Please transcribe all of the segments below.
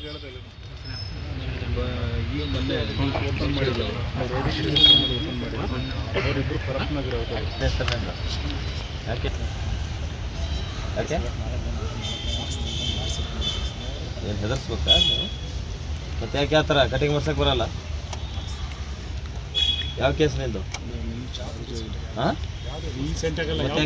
ಈ ಮೊನ್ನೆ ಮಾಡಿದ್ರು ಮಾಡಿದ್ರು ಯಾಕೆ ಏನು ಹೆದರ್ಸ್ಬೇಕಾ ನೀವು ಮತ್ತೆ ಯಾಕೆ ಆ ಥರ ಕಟಿಂಗ್ ಮಾಡ್ಸಕ್ಕೆ ಬರಲ್ಲ ಯಾವ ಕೇಸ್ ನಿಂದು ಹಾಂ ಮತ್ತೆ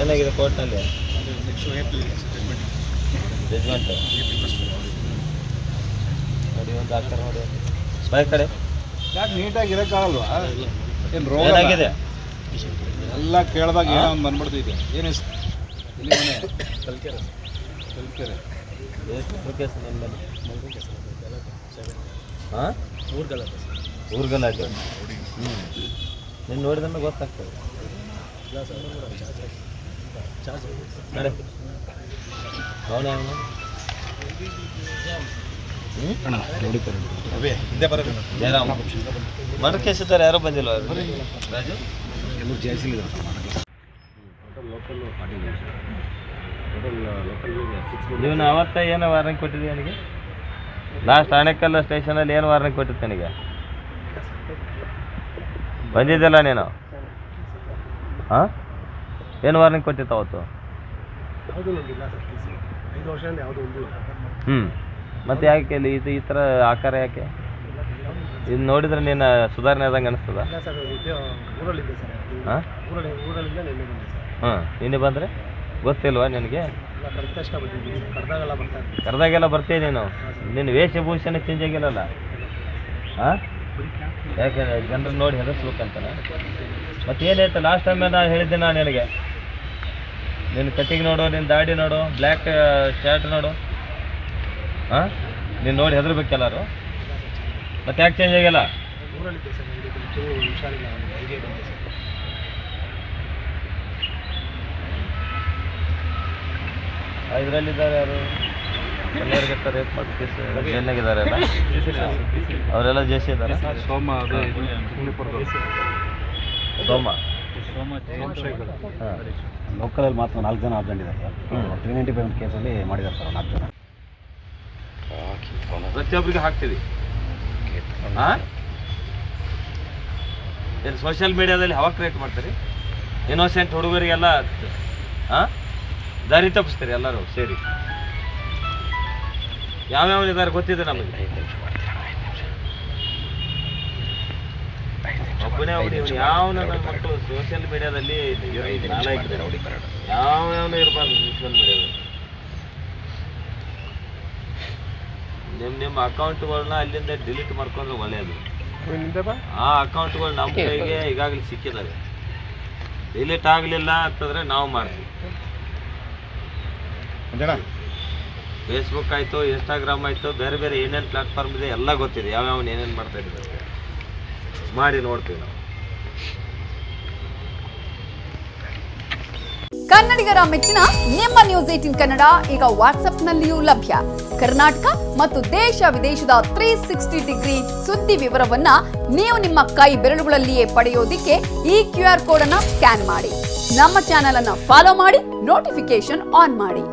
ಏನಾಗಿದೆ ಕೋರ್ಟ್ನಲ್ಲಿ? ಜಜ್ಮೆಂಟ್ ನೋಡಿ ಒಂದು ಹಾಕ್ತಾರೆ ನೋಡಿ. ಬಾಯ್ ಕಡೆ. ಯಾಕೆ ನೀಟಾಗಿ ಇರೋಕ್ಕಾಗಲ್ವಾ? ಏನು ರೋಗ ಏನಾಗಿದೆ? ಎಲ್ಲ ಕೇಳಿದಾಗ ಏನೋ ಒಂದು ಬಂದ್ಬಿಡ್ತಿದೆ ಏನು ಮನೆ. ಕಲ್ಕೆರೆ. ಕಲ್ಕೆರೆ. ಎಷ್ಟು ಕೇಸ್ ನಿಮ್ಮ ಮೇಲೆ ಹಾಂ? ಊರ್ಗಲಾಟೆ ಹ್ಞೂ ನೀನು ನೋಡಿದ್ರೆ ಗೊತ್ತಾಗ್ತದೆ. ಮರ್ಡರ್ ಕೇಸ್ ಇದ್ದಾರೆ ಯಾರೋ ಬಂದಿಲ್ಲ ರಾಜು ಎಲ್ಲರೂ ಜಾಸ್ತಿ ಇವನು ಅವತ್ತ ಏನೋ ವಾರ್ನಿಂಗ್ ಕೊಟ್ಟಿದ್ದೆ ನನಗೆ ಲಾಸ್ಟ್ ಆಣೆಕಲ್ಲ ಸ್ಟೇಷನಲ್ಲಿ ಏನು ವಾರ್ನಿಂಗ್ ಕೊಟ್ಟಿತ್ತು ನನಗೆ ಬಂದಿದ್ದಲ್ಲ ನೀನು ಹಾಂ ಏನು ವಾರ್ನಿಂಗ್ ಕೊಟ್ಟಿತ್ತು ಅವತ್ತು? ಹ್ಞೂ ಮತ್ತೆ ಯಾಕೆ ಇಲ್ಲಿ ಇದು ಈ ಥರ ಆಕಾರ ಯಾಕೆ? ಇದು ನೋಡಿದ್ರೆ ನೀನು ಸುಧಾರಣೆ ಆದಂಗೆ ಅನಿಸ್ತದ? ಹಾಂ ಹಾಂ ನಿನ್ನೆ ಬಂದರೆ? ಗೊತ್ತಿಲ್ವಾ ನಿನಗೆ? ಕರೆದಾಗೆಲ್ಲ ಬರ್ತೀಯ ನೀನು? ನಿನ್ನ ವೇಷಭೂಷಣ ಚೇಂಜ್ ಆಗಿಲ್ಲಲ್ಲ? ಹಾಂ ಯಾಕೆ ಜನರು ನೋಡಿ ಹೆದರ್ಸ್ಬೇಕಂತಾನೆ. ಮತ್ತೆ ಏನಾಯ್ತು ಲಾಸ್ಟ್ ಟೈಮ್ ನಾನು ಹೇಳಿದ್ದೆ ನಾನು ನಿನಗೆ. ನಿನ್ನ ಕಟ್ಟಿಂಗ್ ನೋಡು, ನಿನ್ನ ದಾಡಿ ನೋಡು ಬ್ಲ್ಯಾಕ್ ಶರ್ಟ್ ನೋಡು. ಹಾಂ ನೀನು ನೋಡಿ ಹೆದರ್ಬೇಕೆಲ್ಲರು? ಮತ್ತೆ ಯಾಕೆ ಚೇಂಜ್ ಆಗಿಲ್ಲ? ಇದರಲ್ಲಿದ್ದಾರೆ ಯಾರು? ಕಲ್ಯಾಣಘಟ್ಟ ರೇಪ್ ಮಾಡಿ ಕೇಸ್ ಜೈಲ್ನಾಗಿದ್ದಾರೆ ಅಲ್ಲ ಅವರೆಲ್ಲ ಜೇಸಿ ಇದ್ದಾರೆ. ಸೋಮ. ಸೋಮ ಲೋಕಲಲ್ಲಿ ಮಾತ್ರ ನಾಲ್ಕು ಜನ ಸರ್. ತ್ರೀ ನೈಂಟಿ ಪೇಮೆಂಟ್ ಕೇಸಲ್ಲಿ ಮಾಡಿದ್ದಾರೆ ಸರ್ ನಾಲ್ಕು ಜನ. ಪ್ರತಿಯೊಬ್ಬರಿಗೆ ಹಾಕ್ತೀವಿ. ಏನು ಸೋಷಿಯಲ್ ಮೀಡಿಯಾದಲ್ಲಿ ಹವಾ ಕ್ರಿಯೇಟ್ ಮಾಡ್ತೀರಿ? ಇನ್ನೋಸೆಂಟ್ ಹುಡುಗರಿಗೆಲ್ಲ ಹಾಂ ದಾರಿ ತಪ್ಪಿಸ್ತೀರಿ ಎಲ್ಲರೂ ಸೇರಿ. ಯಾವ್ಯಾವ ಇದ್ದಾರೆ ಗೊತ್ತಿದೆ ನಮಗೆ? ಒಬ್ಬನೇ ಅವ್ರು ಯಾವ ನನ್ನ ಮಕ್ಕಳು ಸೋಷಿಯಲ್ ಮೀಡಿಯಾದಲ್ಲಿ ಯಾವ ಯಾವ ಇರಬಾರ್ದು ಸೋಷಿಯಲ್ ಮೀಡಿಯಾದಲ್ಲಿ ನಿಮ್ಮ ನಿಮ್ಮ ಅಕೌಂಟ್ಗಳನ್ನ ಅಲ್ಲಿಂದ ಡಿಲೀಟ್ ಮಾಡ್ಕೊಂಡ್ರೆ ಒಳ್ಳೆಯದು ಆ ಅಕೌಂಟ್ಗಳು ನಮ್ಮ ಕೈಗೆ ಈಗಾಗಲೇ ಸಿಕ್ಕಿದ್ದಾರೆ ಡಿಲೀಟ್ ಆಗಲಿಲ್ಲ ಅಂತಂದ್ರೆ ನಾವು ಮಾಡ್ತೀವಿ. ಫೇಸ್ಬುಕ್ ಆಯಿತು ಇನ್ಸ್ಟಾಗ್ರಾಮ್ ಆಯಿತು, ಬೇರೆ ಬೇರೆ ಏನೇನು ಪ್ಲಾಟ್ಫಾರ್ಮ್ ಇದೆ ಎಲ್ಲ ಗೊತ್ತಿದೆ. ಯಾವ್ಯಾವ ಏನೇನು ಮಾಡ್ತಾ ಇದ್ದಾರೆ ಮಾಡಿ ನೋಡ್ತೀವಿ ನಾವು. ಕನ್ನಡಿಗರ ಮೆಚ್ಚಿನ ನಿಮ್ಮ ನ್ಯೂಸ್ ಏಟಿನ್ ಕನ್ನಡ ಈಗ ವಾಟ್ಸ್ಆಪ್ನಲ್ಲಿಯೂ ಲಭ್ಯ. ಕರ್ನಾಟಕ ಮತ್ತು ದೇಶ ವಿದೇಶದ ತ್ರೀ ಸಿಕ್ಸ್ಟಿ ಡಿಗ್ರಿ ಸುದ್ದಿ ವಿವರವನ್ನ ನೀವು ನಿಮ್ಮ ಕೈ ಬೆರಳುಗಳಲ್ಲಿಯೇ ಪಡೆಯೋದಿಕ್ಕೆ ಈ ಕ್ಯೂ ಆರ್ ಕೋಡ್ ಅನ್ನ ಸ್ಕ್ಯಾನ್ ಮಾಡಿ. ನಮ್ಮ ಚಾನೆಲ್ ಅನ್ನ ಫಾಲೋ ಮಾಡಿ ನೋಟಿಫಿಕೇಶನ್ ಆನ್ ಮಾಡಿ.